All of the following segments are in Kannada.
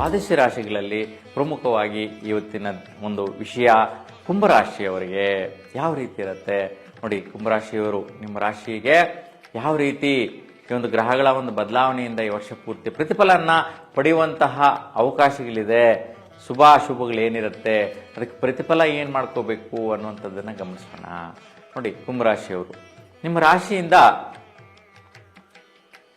ದ್ವಾದಶ ರಾಶಿಗಳಲ್ಲಿ ಪ್ರಮುಖವಾಗಿ ಇವತ್ತಿನ ಒಂದು ವಿಷಯ ಕುಂಭರಾಶಿಯವರಿಗೆ ಯಾವ ರೀತಿ ಇರುತ್ತೆ? ನೋಡಿ, ಕುಂಭರಾಶಿಯವರು ನಿಮ್ಮ ರಾಶಿಗೆ ಯಾವ ರೀತಿ ಈ ಒಂದು ಗ್ರಹಗಳ ಒಂದು ಬದಲಾವಣೆಯಿಂದ ಈ ವರ್ಷ ಪೂರ್ತಿ ಪ್ರತಿಫಲನ ಪಡೆಯುವಂತಹ ಅವಕಾಶಗಳಿದೆ, ಶುಭ ಅಶುಭಗಳು ಏನಿರುತ್ತೆ ಅದಕ್ಕೆ ಪ್ರತಿಫಲ ಏನು ಮಾಡ್ಕೋಬೇಕು ಅನ್ನುವಂಥದ್ದನ್ನು ಗಮನಿಸೋಣ. ನೋಡಿ, ಕುಂಭರಾಶಿಯವರು, ನಿಮ್ಮ ರಾಶಿಯಿಂದ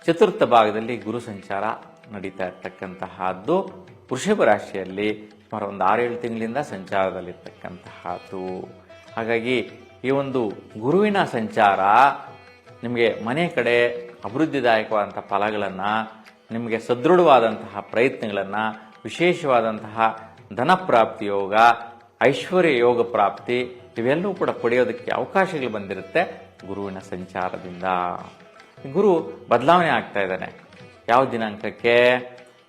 ಚತುರ್ಥ ಭಾಗದಲ್ಲಿ ಗುರು ಸಂಚಾರ ನಡೀತಾ ಇರ್ತಕ್ಕಂತಹದ್ದು. ವೃಷಭ ರಾಶಿಯಲ್ಲಿ ಸುಮಾರು ಒಂದು ಆರೇಳು ತಿಂಗಳಿಂದ ಸಂಚಾರದಲ್ಲಿರ್ತಕ್ಕಂತಹದ್ದು. ಹಾಗಾಗಿ ಈ ಒಂದು ಗುರುವಿನ ಸಂಚಾರ ನಿಮಗೆ ಮನೆ ಕಡೆ ಅಭಿವೃದ್ಧಿದಾಯಕವಾದಂಥ ಫಲಗಳನ್ನು, ನಿಮಗೆ ಸದೃಢವಾದಂತಹ ಪ್ರಯತ್ನಗಳನ್ನು, ವಿಶೇಷವಾದಂತಹ ಧನ ಪ್ರಾಪ್ತಿ ಯೋಗ, ಐಶ್ವರ್ಯ ಯೋಗ ಪ್ರಾಪ್ತಿ, ಇವೆಲ್ಲವೂ ಕೂಡ ಪಡೆಯೋದಕ್ಕೆ ಅವಕಾಶಗಳು ಬಂದಿರುತ್ತೆ ಗುರುವಿನ ಸಂಚಾರದಿಂದ. ಗುರು ಬದಲಾವಣೆ ಆಗ್ತಾ ಇದ್ದಾನೆ. ಯಾವ ದಿನಾಂಕಕ್ಕೆ?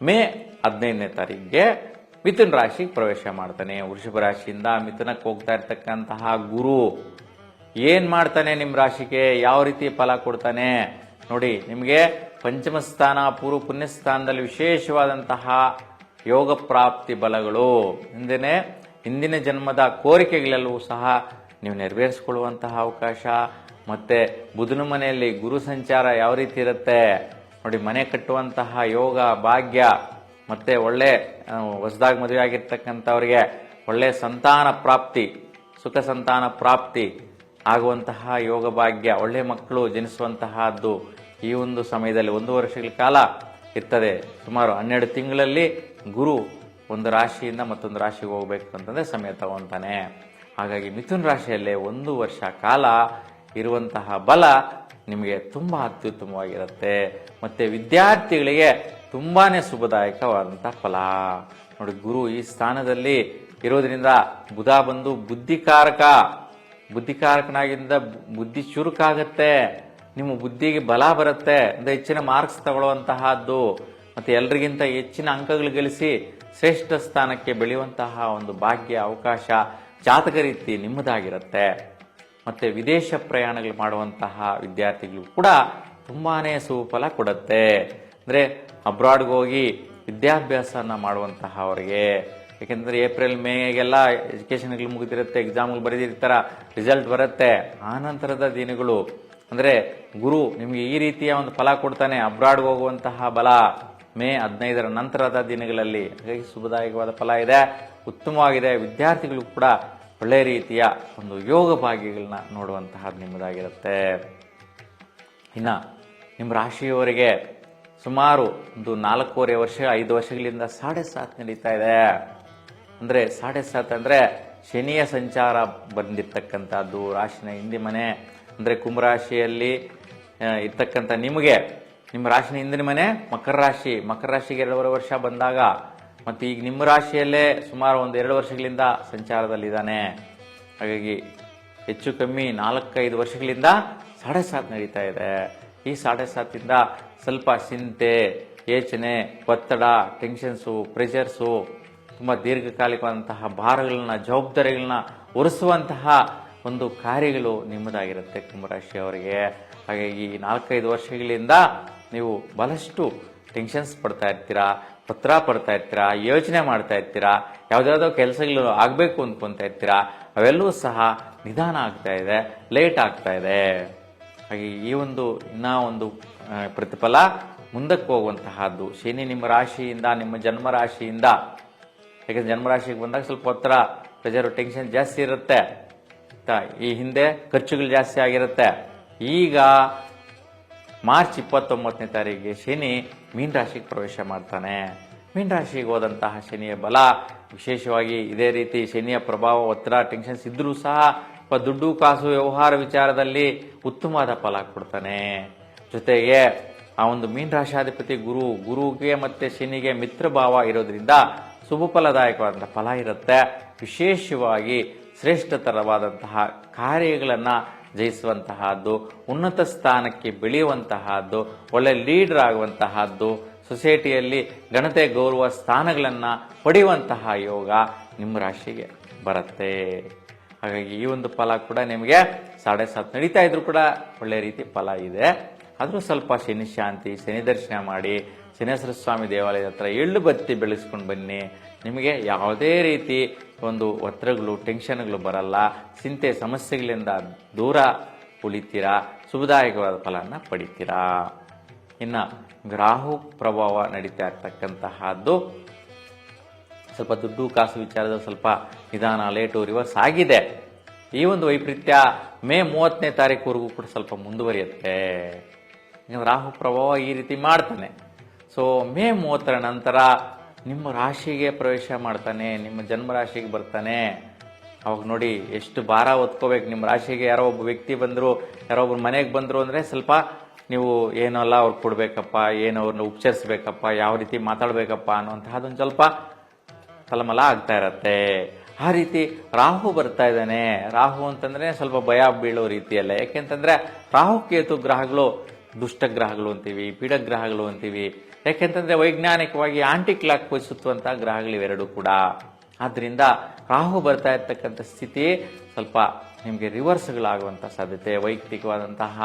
ಮೇ ಹದಿನೈದನೇ ತಾರೀಕಿಗೆ ಮಿಥುನ್ ರಾಶಿಗೆ ಪ್ರವೇಶ ಮಾಡ್ತಾನೆ. ವೃಷಭ ರಾಶಿಯಿಂದ ಮಿಥುನಕ್ಕೆ ಹೋಗ್ತಾ ಇರ್ತಕ್ಕಂತಹ ಗುರು ಏನ್ ಮಾಡ್ತಾನೆ ನಿಮ್ಮ ರಾಶಿಗೆ? ಯಾವ ರೀತಿ ಫಲ ಕೊಡ್ತಾನೆ? ನೋಡಿ, ನಿಮಗೆ ಪಂಚಮ ಸ್ಥಾನ, ಪೂರ್ವ ಪುಣ್ಯಸ್ಥಾನದಲ್ಲಿ ವಿಶೇಷವಾದಂತಹ ಯೋಗ ಪ್ರಾಪ್ತಿ ಬಲಗಳು. ಹಿಂದೆ ಹಿಂದಿನ ಜನ್ಮದ ಕೋರಿಕೆಗಳೆಲ್ಲವೂ ಸಹ ನೀವು ನೆರವೇರಿಸಿಕೊಳ್ಳುವಂತಹ ಅವಕಾಶ. ಮತ್ತೆ ಬುಧನ ಮನೆಯಲ್ಲಿ ಗುರು ಸಂಚಾರ ಯಾವ ರೀತಿ ಇರುತ್ತೆ? ನೋಡಿ, ಮನೆ ಕಟ್ಟುವಂತಹ ಯೋಗ, ಭಾಗ್ಯ, ಮತ್ತೆ ಒಳ್ಳೆ ಹೊಸದಾಗಿ ಮದುವೆ ಆಗಿರ್ತಕ್ಕಂಥವ್ರಿಗೆ ಒಳ್ಳೆ ಸಂತಾನ ಪ್ರಾಪ್ತಿ, ಸುಖ ಸಂತಾನ ಪ್ರಾಪ್ತಿ ಆಗುವಂತಹ ಯೋಗ, ಭಾಗ್ಯ, ಒಳ್ಳೆ ಮಕ್ಕಳು ಜನಿಸುವಂತಹದ್ದು ಈ ಒಂದು ಸಮಯದಲ್ಲಿ ಒಂದು ವರ್ಷಗಳ ಕಾಲ ಇರ್ತದೆ. ಸುಮಾರು ಹನ್ನೆರಡು ತಿಂಗಳಲ್ಲಿ ಗುರು ಒಂದು ರಾಶಿಯಿಂದ ಮತ್ತೊಂದು ರಾಶಿಗೆ ಹೋಗ್ಬೇಕು ಅಂತಂದ್ರೆ ಸಮಯ ತಗೊಂತಾನೆ. ಹಾಗಾಗಿ ಮಿಥುನ್ ರಾಶಿಯಲ್ಲೇ ಒಂದು ವರ್ಷ ಕಾಲ ಇರುವಂತಹ ಬಲ ನಿಮಗೆ ತುಂಬ ಅತ್ಯುತ್ತಮವಾಗಿರುತ್ತೆ. ಮತ್ತು ವಿದ್ಯಾರ್ಥಿಗಳಿಗೆ ತುಂಬಾನೇ ಶುಭದಾಯಕವಾದಂಥ ಫಲ. ನೋಡಿ, ಗುರು ಈ ಸ್ಥಾನದಲ್ಲಿ ಇರೋದ್ರಿಂದ ಬುಧ ಬಂದು ಬುದ್ಧಿಕಾರಕ. ಬುದ್ಧಿಕಾರಕನಾಗಿಂದ ಬುದ್ಧಿ ಚುರುಕಾಗತ್ತೆ. ನಿಮ್ಮ ಬುದ್ಧಿಗೆ ಬಲ ಬರುತ್ತೆ. ಅಂದರೆ ಹೆಚ್ಚಿನ ಮಾರ್ಕ್ಸ್ ತಗೊಳ್ಳುವಂತಹದ್ದು. ಮತ್ತು ಎಲ್ರಿಗಿಂತ ಹೆಚ್ಚಿನ ಅಂಕಗಳು ಗಳಿಸಿ ಶ್ರೇಷ್ಠ ಸ್ಥಾನಕ್ಕೆ ಬೆಳೆಯುವಂತಹ ಒಂದು ಭಾಗ್ಯ, ಅವಕಾಶ, ಜಾತಕ ರೀತಿ ನಿಮ್ಮದಾಗಿರುತ್ತೆ. ಮತ್ತೆ ವಿದೇಶ ಪ್ರಯಾಣಗಳು ಮಾಡುವಂತಹ ವಿದ್ಯಾರ್ಥಿಗಳು ಕೂಡ ತುಂಬಾನೇ ಸುಫಲ ಕೊಡುತ್ತೆ. ಅಂದ್ರೆ ಅಬ್ರಾಡ್ಗೆ ಹೋಗಿ ವಿದ್ಯಾಭ್ಯಾಸನ ಮಾಡುವಂತಹ ಅವರಿಗೆ. ಯಾಕೆಂದ್ರೆ ಏಪ್ರಿಲ್, ಮೇಗೆಲ್ಲ ಎಜುಕೇಶನ್ಗಳು ಮುಗಿದಿರುತ್ತೆ, ಎಕ್ಸಾಮ್ಗಳು ಬರೆದಿರ್ತಾರ ರಿಸಲ್ಟ್ ಬರುತ್ತೆ. ಆ ನಂತರದ ದಿನಗಳು, ಅಂದ್ರೆ ಗುರು ನಿಮಗೆ ಈ ರೀತಿಯ ಒಂದು ಫಲ ಕೊಡ್ತಾನೆ, ಅಬ್ರಾಡ್ಗೆ ಹೋಗುವಂತಹ ಬಲ. ಮೇ ಹದಿನೈದರ ನಂತರದ ದಿನಗಳಲ್ಲಿ, ಹಾಗಾಗಿ ಶುಭದಾಯಕವಾದ ಫಲ ಇದೆ. ಉತ್ತಮವಾಗಿದೆ. ವಿದ್ಯಾರ್ಥಿಗಳು ಕೂಡ ಒಳ್ಳೆ ರೀತಿಯ ಒಂದು ಯೋಗ ಭಾಗ್ಯಗಳನ್ನ ನೋಡುವಂತಹದ್ದು ನಿಮ್ಮದಾಗಿರುತ್ತೆ. ಇನ್ನು ನಿಮ್ಮ ರಾಶಿಯವರಿಗೆ ಸುಮಾರು ಒಂದು ನಾಲ್ಕೂವರೆ ವರ್ಷ, ಐದು ವರ್ಷಗಳಿಂದ ಸಾಡೆ ಸಾತ್ ನಡೀತಾ ಇದೆ. ಅಂದರೆ ಸಾಡೆ ಸಾತ್ ಅಂದರೆ ಶನಿಯ ಸಂಚಾರ ಬಂದಿರ್ತಕ್ಕಂಥದ್ದು, ರಾಶಿನ ಹಿಂದಿ ಮನೆ ಅಂದರೆ ಕುಂಭರಾಶಿಯಲ್ಲಿ ಇರ್ತಕ್ಕಂಥ ನಿಮಗೆ, ನಿಮ್ಮ ರಾಶಿನ ಹಿಂದಿನ ಮನೆ ಮಕರ ರಾಶಿ. ಮಕರ ರಾಶಿಗೆ ಎರಡೂವರೆ ವರ್ಷ ಬಂದಾಗ ಮತ್ತೆ ಈಗ ನಿಮ್ಮ ರಾಶಿಯಲ್ಲೇ ಸುಮಾರು ಒಂದು ಎರಡು ವರ್ಷಗಳಿಂದ ಸಂಚಾರದಲ್ಲಿದ್ದಾನೆ. ಹಾಗಾಗಿ ಹೆಚ್ಚು ಕಮ್ಮಿ ನಾಲ್ಕೈದು ವರ್ಷಗಳಿಂದ ಸಾಡೆ ಸಾತ್ ನಡೀತಾ ಇದೆ. ಈ ಸಾಡೆ ಸಾತಿಂದ ಸ್ವಲ್ಪ ಚಿಂತೆ, ಯೋಚನೆ, ಒತ್ತಡ, ಟೆನ್ಷನ್ಸು, ಪ್ರೆಷರ್ಸು, ತುಂಬ ದೀರ್ಘಕಾಲಿಕವಾದಂತಹ ಭಾರಗಳನ್ನ, ಜವಾಬ್ದಾರಿಗಳನ್ನ ಒರೆಸುವಂತಹ ಒಂದು ಕಾರ್ಯಗಳು ನಿಮ್ಮದಾಗಿರುತ್ತೆ ಕುಂಭರಾಶಿಯವರಿಗೆ. ಹಾಗಾಗಿ ಈ ನಾಲ್ಕೈದು ವರ್ಷಗಳಿಂದ ನೀವು ಬಹಳಷ್ಟು ಟೆನ್ಷನ್ಸ್ ಪಡ್ತಾ ಇರ್ತೀರಾ, ಪತ್ರ ಪಡ್ತಾ ಇರ್ತೀರಾ, ಯೋಚನೆ ಮಾಡ್ತಾ ಇರ್ತೀರಾ ಯಾವ್ದಾವ್ದೋ ಕೆಲಸಗಳು ಆಗಬೇಕು ಅಂದ್ಕೊತಾ ಇರ್ತೀರಾ, ಅವೆಲ್ಲವೂ ಸಹ ನಿಧಾನ ಆಗ್ತಾ ಇದೆ, ಲೇಟ್ ಆಗ್ತಾ ಇದೆ. ಹಾಗೆ ಈ ಒಂದು, ಇನ್ನ ಒಂದು ಪ್ರತಿಫಲ ಮುಂದಕ್ಕೆ ಹೋಗುವಂತಹದ್ದು. ಶನಿ ನಿಮ್ಮ ರಾಶಿಯಿಂದ, ನಿಮ್ಮ ಜನ್ಮ ರಾಶಿಯಿಂದ. ಯಾಕಂದ್ರೆ ಜನ್ಮ ರಾಶಿಗೆ ಬಂದಾಗ ಸ್ವಲ್ಪ ಹತ್ರ ಪ್ರೆಷರ್ ಟೆನ್ಷನ್ ಜಾಸ್ತಿ ಇರುತ್ತೆ? ಈ ಹಿಂದೆ ಖರ್ಚುಗಳು ಜಾಸ್ತಿ ಆಗಿರುತ್ತೆ. ಈಗ ಮಾರ್ಚ್ ಇಪ್ಪತ್ತೊಂಬತ್ತನೇ ತಾರೀಕಿಗೆ ಶನಿ ಮೀನ್ ರಾಶಿಗೆ ಪ್ರವೇಶ ಮಾಡ್ತಾನೆ. ಮೀನ್ ರಾಶಿಗೆ ಹೋದಂತಹ ಶನಿಯ ಬಲ, ವಿಶೇಷವಾಗಿ ಇದೇ ರೀತಿ ಶನಿಯ ಪ್ರಭಾವ, ಒತ್ತಡ ಟೆನ್ಷನ್ಸ್ ಇದ್ದರೂ ಸಹ ದುಡ್ಡು, ಕಾಸು, ವ್ಯವಹಾರ ವಿಚಾರದಲ್ಲಿ ಉತ್ತಮವಾದ ಫಲ ಕೊಡ್ತಾನೆ. ಜೊತೆಗೆ ಆ ಒಂದು ಮೀನ್ ರಾಶಾಧಿಪತಿ ಗುರು, ಗುರುಗೆ ಮತ್ತೆ ಶನಿಗೆ ಮಿತ್ರ ಭಾವ ಇರೋದ್ರಿಂದ ಶುಭ ಫಲದಾಯಕವಾದಂತಹ ಫಲ ಇರುತ್ತೆ. ವಿಶೇಷವಾಗಿ ಶ್ರೇಷ್ಠತರವಾದಂತಹ ಕಾರ್ಯಗಳನ್ನ ಜಯಿಸುವಂತಹದ್ದು, ಉನ್ನತ ಸ್ಥಾನಕ್ಕೆ ಬೆಳೆಯುವಂತಹದ್ದು, ಒಳ್ಳೆ ಲೀಡರ್ ಆಗುವಂತಹದ್ದು, ಸೊಸೈಟಿಯಲ್ಲಿ ಘನತೆ ಗೌರವ ಸ್ಥಾನಗಳನ್ನು ಪಡೆಯುವಂತಹ ಯೋಗ ನಿಮ್ಮ ರಾಶಿಗೆ ಬರುತ್ತೆ. ಹಾಗಾಗಿ ಈ ಒಂದು ಫಲ ಕೂಡ ನಿಮಗೆ ಸಾಡೆ ಸಾತ್ ನಡೀತಾ ಇದ್ರು ಕೂಡ ಒಳ್ಳೆ ರೀತಿ ಫಲ ಇದೆ. ಆದರೂ ಸ್ವಲ್ಪ ಶನಿ ಶಾಂತಿ, ಶನಿ ದರ್ಶನ ಮಾಡಿ ಶನೇಶ್ವರ ಸ್ವಾಮಿ ದೇವಾಲಯದ ಹತ್ರ ಎಳ್ಳು ಬತ್ತಿ ಬೆಳೆಸ್ಕೊಂಡು ಬನ್ನಿ. ನಿಮಗೆ ಯಾವುದೇ ರೀತಿ ಒಂದು ಒತ್ತಡಗಳು ಟೆನ್ಷನ್ಗಳು ಬರಲ್ಲ. ಚಿಂತೆ, ಸಮಸ್ಯೆಗಳಿಂದ ದೂರ ಉಳಿತೀರಾ? ಶುಭದಾಯಕವಾದ ಫಲವನ್ನು ಪಡಿತೀರಾ? ಇನ್ನು ಗ್ರಾಹು ಪ್ರಭಾವ ನಡೀತಾ ಇರ್ತಕ್ಕಂತಹದ್ದು ಸ್ವಲ್ಪ ದುಡ್ಡು, ಕಾಸು ವಿಚಾರದ ಸ್ವಲ್ಪ ನಿಧಾನ ಲೇಟು ರಿವರ್ಸ್ ಆಗಿದೆ. ಈ ಒಂದು ವೈಪರೀತ್ಯ ಮೇ ಮೂವತ್ತನೇ ತಾರೀಕುವರೆಗೂ ಕೂಡ ಸ್ವಲ್ಪ ಮುಂದುವರಿಯುತ್ತೆ. ರಾಹು ಪ್ರಭಾವ ಈ ರೀತಿ ಮಾಡ್ತಾನೆ. ಸೊ ಮೇ ಮೂವತ್ತರ ನಂತರ ನಿಮ್ಮ ರಾಶಿಗೆ ಪ್ರವೇಶ ಮಾಡ್ತಾನೆ, ನಿಮ್ಮ ಜನ್ಮ ರಾಶಿಗೆ ಬರ್ತಾನೆ. ಅವಾಗ ನೋಡಿ, ಎಷ್ಟು ಭಾರ ಹೊತ್ಕೋಬೇಕು ನಿಮ್ಮ ರಾಶಿಗೆ. ಯಾರೋ ಒಬ್ಬ ವ್ಯಕ್ತಿ ಬಂದರು, ಯಾರೋ ಒಬ್ರು ಮನೆಗೆ ಬಂದರು ಅಂದರೆ ಸ್ವಲ್ಪ ನೀವು ಏನಲ್ಲ ಅವ್ರಿಗೆ ಕೊಡಬೇಕಪ್ಪ, ಏನು ಅವ್ರನ್ನ ಉಪಚರಿಸ್ಬೇಕಪ್ಪ, ಯಾವ ರೀತಿ ಮಾತಾಡಬೇಕಪ್ಪ ಅನ್ನುವಂತಹದ್ದೊಂದು ಸ್ವಲ್ಪ ತಲಮಲ ಆಗ್ತಾ ಇರತ್ತೆ. ಆ ರೀತಿ ರಾಹು ಬರ್ತಾ ಇದ್ದಾನೆ. ರಾಹು ಅಂತಂದ್ರೆ ಸ್ವಲ್ಪ ಭಯ ಬೀಳೋ ರೀತಿಯಲ್ಲ. ಯಾಕೆಂತಂದ್ರೆ ರಾಹು ಕೇತು ಗ್ರಹಗಳು ದುಷ್ಟ ಗ್ರಹಗಳು ಅಂತೀವಿ ಪೀಡ ಗ್ರಹಗಳು ಅಂತೀವಿ. ಯಾಕೆಂತಂದ್ರೆ ವೈಜ್ಞಾನಿಕವಾಗಿ ಆಂಟಿ ಕ್ಲಾಕ್ ವಹಿಸುತ್ತುವಂಥ ಗ್ರಹಗಳು ಇವೆರಡು ಕೂಡ. ಆದ್ರಿಂದ ರಾಹು ಬರ್ತಾ ಇರ್ತಕ್ಕಂಥ ಸ್ಥಿತಿ ಸ್ವಲ್ಪ ನಿಮಗೆ ರಿವರ್ಸ್ಗಳಾಗುವಂಥ ಸಾಧ್ಯತೆ. ವೈಯಕ್ತಿಕವಾದಂತಹ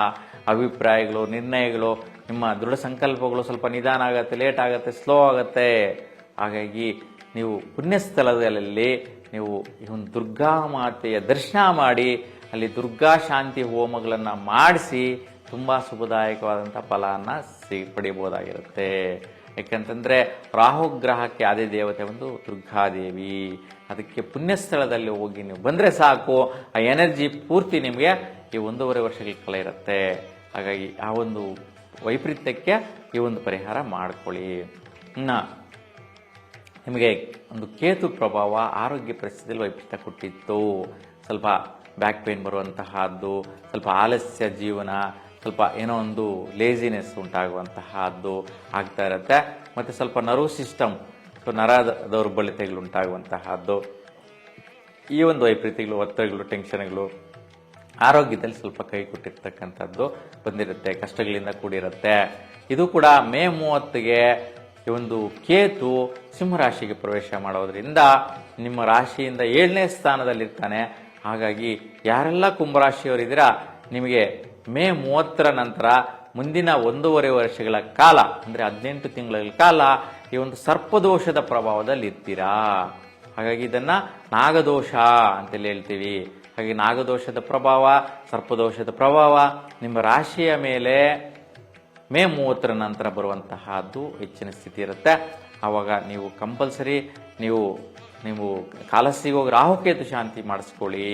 ಅಭಿಪ್ರಾಯಗಳು, ನಿರ್ಣಯಗಳು, ನಿಮ್ಮ ದೃಢ ಸಂಕಲ್ಪಗಳು ಸ್ವಲ್ಪ ನಿಧಾನ ಆಗುತ್ತೆ ಲೇಟ್ ಆಗುತ್ತೆ ಸ್ಲೋ ಆಗುತ್ತೆ. ಹಾಗಾಗಿ ನೀವು ಪುಣ್ಯಸ್ಥಳದಲ್ಲಿ ನೀವು ಈ ಒಂದು ದುರ್ಗಾ ಮಾತೆಯ ದರ್ಶನ ಮಾಡಿ, ಅಲ್ಲಿ ದುರ್ಗಾ ಶಾಂತಿ ಹೋಮಗಳನ್ನು ಮಾಡಿಸಿ ತುಂಬ ಶುಭದಾಯಕವಾದಂಥ ಫಲವನ್ನು ಸಿ ಪಡೆಯಬಹುದಾಗಿರುತ್ತೆ ಯಾಕಂತಂದರೆ ರಾಹು ಗ್ರಹಕ್ಕೆ ಆದಿ ದೇವತೆ ಒಂದು ದುರ್ಗಾದೇವಿ. ಅದಕ್ಕೆ ಪುಣ್ಯಸ್ಥಳದಲ್ಲಿ ಹೋಗಿ ನೀವು ಬಂದರೆ ಸಾಕು. ಆ ಎನರ್ಜಿ ಪೂರ್ತಿ ನಿಮಗೆ ಈ ಒಂದೂವರೆ ವರ್ಷಗಳ ಕಾಲ ಇರುತ್ತೆ. ಹಾಗಾಗಿ ಆ ಒಂದು ವೈಪರೀತ್ಯಕ್ಕೆ ಈ ಒಂದು ಪರಿಹಾರ ಮಾಡಿಕೊಳ್ಳಿ. ಇನ್ನು ನಿಮಗೆ ಒಂದು ಕೇತು ಪ್ರಭಾವ ಆರೋಗ್ಯ ಪರಿಸ್ಥಿತಿಯಲ್ಲಿ ವೈಪರೀತ್ಯ ಕೊಟ್ಟಿತ್ತು. ಸ್ವಲ್ಪ ಬ್ಯಾಕ್ ಪೇನ್ ಬರುವಂತಹದ್ದು, ಸ್ವಲ್ಪ ಆಲಸ್ಯ ಜೀವನ ಸ್ವಲ್ಪ ಏನೋ ಒಂದು ಲೇಸಿನೆಸ್ ಉಂಟಾಗುವಂತಹದ್ದು ಆಗ್ತಾ ಇರುತ್ತೆ. ಮತ್ತು ಸ್ವಲ್ಪ ನರ್ವ್ ಸಿಸ್ಟಮ್ ಸೊ ನರ ದೌರ್ಬಲ್ಯತೆಗಳು ಉಂಟಾಗುವಂತಹದ್ದು. ಈ ಒಂದು ವೈಪರೀತ್ಯಗಳು ಒತ್ತಡಗಳು ಟೆನ್ಷನ್ಗಳು ಆರೋಗ್ಯದಲ್ಲಿ ಸ್ವಲ್ಪ ಕೈ ಕೊಟ್ಟಿರ್ತಕ್ಕಂಥದ್ದು ಬಂದಿರುತ್ತೆ, ಕಷ್ಟಗಳಿಂದ ಕೂಡಿರುತ್ತೆ. ಇದು ಕೂಡ ಮೇ ಮೂವತ್ತಿಗೆ ಒಂದು ಕೇತು ಸಿಂಹರಾಶಿಗೆ ಪ್ರವೇಶ ಮಾಡೋದ್ರಿಂದ ನಿಮ್ಮ ರಾಶಿಯಿಂದ ಏಳನೇ ಸ್ಥಾನದಲ್ಲಿರ್ತಾನೆ. ಹಾಗಾಗಿ ಯಾರೆಲ್ಲ ಕುಂಭರಾಶಿಯವರಿದ್ದೀರಾ ನಿಮಗೆ ಮೇ ಮೂವತ್ತರ ನಂತರ ಮುಂದಿನ ಒಂದೂವರೆ ವರ್ಷಗಳ ಕಾಲ, ಅಂದರೆ ಹದಿನೆಂಟು ತಿಂಗಳ ಕಾಲ, ಈ ಒಂದು ಸರ್ಪದೋಷದ ಪ್ರಭಾವದಲ್ಲಿ ಇರ್ತೀರಾ? ಹಾಗಾಗಿ ಇದನ್ನು ನಾಗದೋಷ ಅಂತೇಳಿ ಹೇಳ್ತೀವಿ. ಹಾಗೆ ನಾಗದೋಷದ ಪ್ರಭಾವ, ಸರ್ಪದೋಷದ ಪ್ರಭಾವ, ನಿಮ್ಮ ರಾಶಿಯ ಮೇಲೆ ಮೇ ಮೂವತ್ತರ ನಂತರ ಬರುವಂತಹದ್ದು ಹೆಚ್ಚಿನ ಸ್ಥಿತಿ ಇರುತ್ತೆ. ಆವಾಗ ನೀವು ಕಂಪಲ್ಸರಿ ನೀವು ನೀವು ಕಾಲಸ್ಸಿಗೆ ಹೋಗಿ ರಾಹುಕೇತು ಶಾಂತಿ ಮಾಡಿಸ್ಕೊಳ್ಳಿ.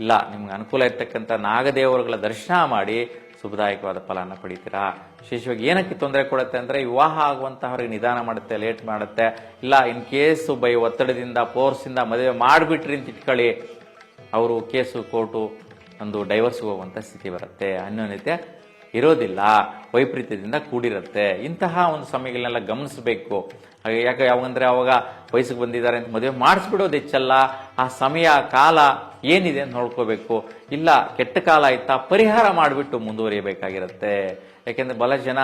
ಇಲ್ಲ, ನಿಮ್ಗೆ ಅನುಕೂಲ ಇರ್ತಕ್ಕಂಥ ನಾಗದೇವರುಗಳ ದರ್ಶನ ಮಾಡಿ ಶುಭದಾಯಕವಾದ ಫಲನ ಪಡಿತೀರಾ? ವಿಶೇಷವಾಗಿ ಏನಕ್ಕೆ ತೊಂದರೆ ಕೊಡುತ್ತೆ ಅಂದ್ರೆ ವಿವಾಹ ಆಗುವಂತಹವ್ರಿಗೆ ನಿಧಾನ ಮಾಡುತ್ತೆ, ಲೇಟ್ ಮಾಡುತ್ತೆ. ಇಲ್ಲ, ಇನ್ ಕೇಸು ಬೈ ಒತ್ತಡದಿಂದ ಫೋರ್ಸಿಂದ ಮದುವೆ ಮಾಡಿಬಿಟ್ರಿ ಅಂತ ಇಟ್ಕೊಳ್ಳಿ. ಅವರು ಕೇಸು, ಕೋರ್ಟು, ಒಂದು ಡೈವರ್ಸ್ಗೆ ಹೋಗುವಂಥ ಸ್ಥಿತಿ ಬರುತ್ತೆ. ಅನ್ಯೋನ್ಯತೆ ಇರೋದಿಲ್ಲ, ವೈಪರೀತ್ಯದಿಂದ ಕೂಡಿರುತ್ತೆ. ಇಂತಹ ಒಂದು ಸಮಯಗಳನ್ನೆಲ್ಲ ಗಮನಿಸಬೇಕು. ಯಾಕೆ ಯಾವಂದ್ರೆ ಅವಾಗ ವಯಸ್ಸಿಗೆ ಬಂದಿದ್ದಾರೆ ಅಂತ ಮದುವೆ ಮಾಡಿಸ್ಬಿಡೋದು ಹೆಚ್ಚಲ್ಲ. ಆ ಸಮಯ, ಕಾಲ ಏನಿದೆ ಅಂತ ನೋಡ್ಕೋಬೇಕು. ಇಲ್ಲ, ಕೆಟ್ಟ ಕಾಲ ಆಯ್ತಾ, ಪರಿಹಾರ ಮಾಡಿಬಿಟ್ಟು ಮುಂದುವರಿಯಬೇಕಾಗಿರುತ್ತೆ. ಯಾಕೆಂದ್ರೆ ಬಹಳ ಜನ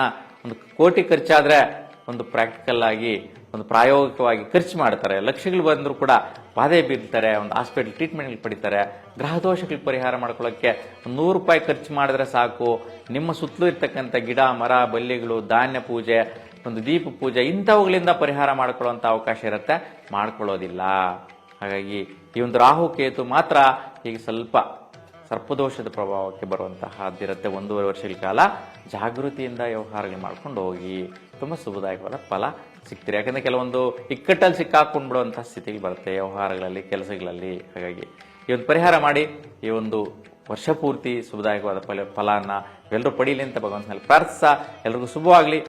ಒಂದು ಕೋಟಿ ಖರ್ಚಾದ್ರೆ ಒಂದು ಪ್ರಾಕ್ಟಿಕಲ್ ಆಗಿ, ಒಂದು ಪ್ರಾಯೋಗಿಕವಾಗಿ ಖರ್ಚು ಮಾಡ್ತಾರೆ. ಲಕ್ಷಗಳು ಬಂದರೂ ಕೂಡ ಬಾಧೆ ಬೀರ್ತಾರೆ, ಒಂದು ಹಾಸ್ಪಿಟಲ್ ಟ್ರೀಟ್ಮೆಂಟ್ ಪಡಿತಾರೆ. ಗ್ರಹ ದೋಷಗಳ ಪರಿಹಾರ ಮಾಡ್ಕೊಳ್ಳೋಕ್ಕೆ ನೂರು ರೂಪಾಯಿ ಖರ್ಚು ಮಾಡಿದ್ರೆ ಸಾಕು. ನಿಮ್ಮ ಸುತ್ತಲೂ ಇರ್ತಕ್ಕಂಥ ಗಿಡ, ಮರ, ಬಳ್ಳಿಗಳು, ಧಾನ್ಯ ಪೂಜೆ, ಒಂದು ದೀಪ ಪೂಜೆ, ಇಂಥವುಗಳಿಂದ ಪರಿಹಾರ ಮಾಡ್ಕೊಳ್ಳುವಂಥ ಅವಕಾಶ ಇರುತ್ತೆ. ಮಾಡ್ಕೊಳ್ಳೋದಿಲ್ಲ. ಹಾಗಾಗಿ ಈ ಒಂದು ರಾಹು ಕೇತು ಮಾತ್ರ ಈಗ ಸ್ವಲ್ಪ ಸರ್ಪದೋಷದ ಪ್ರಭಾವಕ್ಕೆ ಬರುವಂತಹದ್ದಿರುತ್ತೆ ಒಂದೂವರೆ ವರ್ಷಗಳ ಕಾಲ. ಜಾಗೃತಿಯಿಂದ ವ್ಯವಹಾರಗಳು ಮಾಡ್ಕೊಂಡು ಹೋಗಿ ತುಂಬ ಶುಭದಾಯಕವಾದ ಫಲ ಸಿಗ್ತೀರಿ. ಯಾಕಂದರೆ ಕೆಲವೊಂದು ಇಕ್ಕಟ್ಟಲ್ಲಿ ಸಿಕ್ಕಾಕೊಂಡು ಬಿಡುವಂಥ ಸ್ಥಿತಿಗೆ ಬರುತ್ತೆ, ವ್ಯವಹಾರಗಳಲ್ಲಿ, ಕೆಲಸಗಳಲ್ಲಿ. ಹಾಗಾಗಿ ಈ ಒಂದು ಪರಿಹಾರ ಮಾಡಿ ಈ ಒಂದು ವರ್ಷ ಪೂರ್ತಿ ಶುಭದಾಯಕವಾದ ಫಲ ಫಲನ ಎಲ್ಲರೂ ಪಡೀಲಿ ಅಂತ ಭಗವಂತನಲ್ಲಿ ಪ್ರಾರ್ಥಿಸ ಎಲ್ರಿಗೂ ಶುಭವಾಗಲಿ.